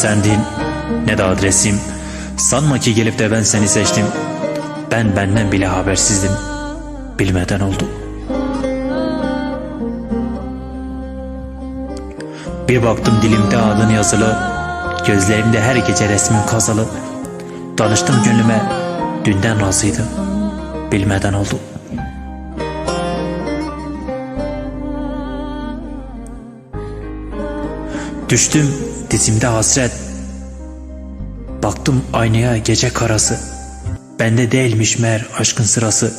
sendin ne de adresim. Sanma ki gelip de ben seni seçtim. Ben benden bile habersizdim. Bilmeden oldu. Bir baktım dilimde adın yazılı. Gözlerimde her gece resmin kazılı. Danıştım gönlüme dünden razıydı. Bilmeden oldu. Düştüm dizimde hasret. Baktım aynaya gece karası. Bende değilmiş meğer aşkın sırası.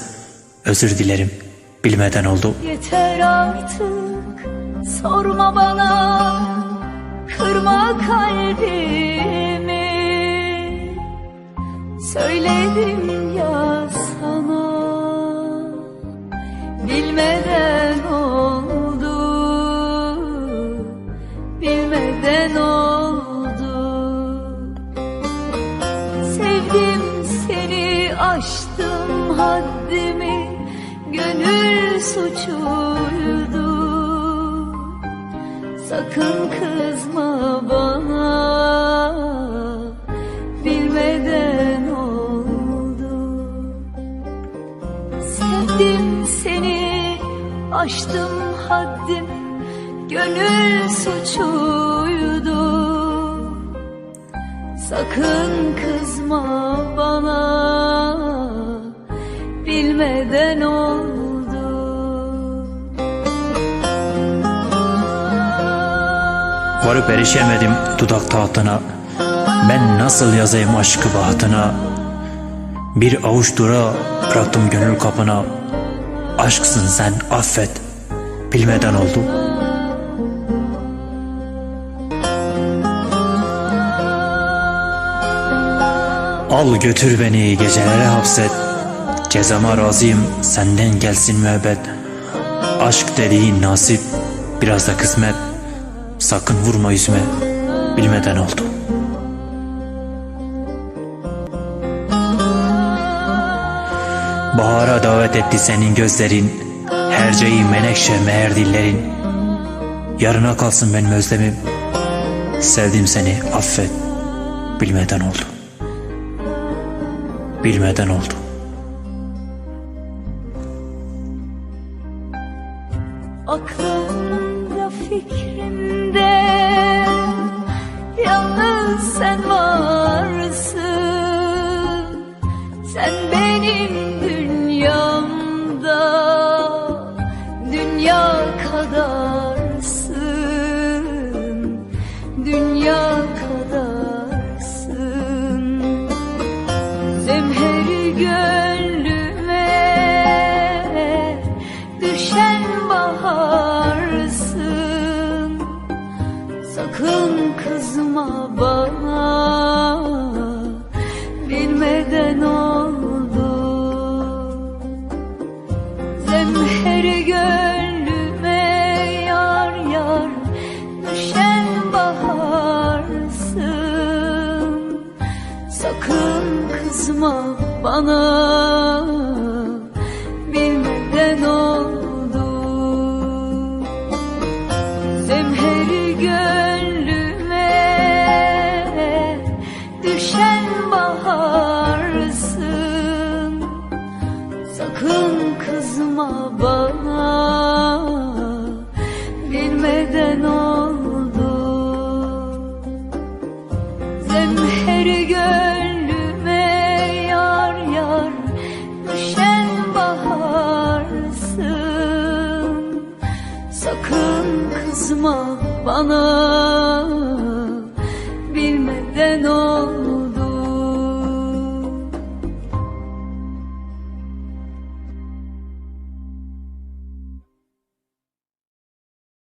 Özür dilerim bilmeden oldu. Yeter artık sorma bana Kırma kalbimi Söyledim ya sana Bilmeden aştım haddimi Gönül suçuydu. Sakın kızma bana Bilmeden oldu. Sevdim seni aştım haddim Gönül suçuydu. Sakın kızma bana Bilmeden oldu Varıp erişemedim dudak tahtına. Ben nasıl yazayım aşkı bahtına? Bir avuç dura bıraktım gönül kapına. Aşksın sen affet. Bilmeden oldu. Al götür beni gecelere hapset. Cezama razıyım senden gelsin müebbet. Aşk dediğin nasip biraz da kısmet. Sakın vurma yüzüme bilmeden oldu. Bahara davet etti senin gözlerin, herceyi menekşe meğer dillerin. Yarına kalsın benim özlemim, sevdim seni affet, bilmeden oldu. Bilmeden oldu. Aklımda fikrimde kızma bana bilmeden oldu. Zemheri gönlüme yar yar düşen baharsın. Sakın kızma bana kızma bana. Bilmeden oldu. Zemheri gönlüme yar yar düşen baharsın. Sakın kızma bana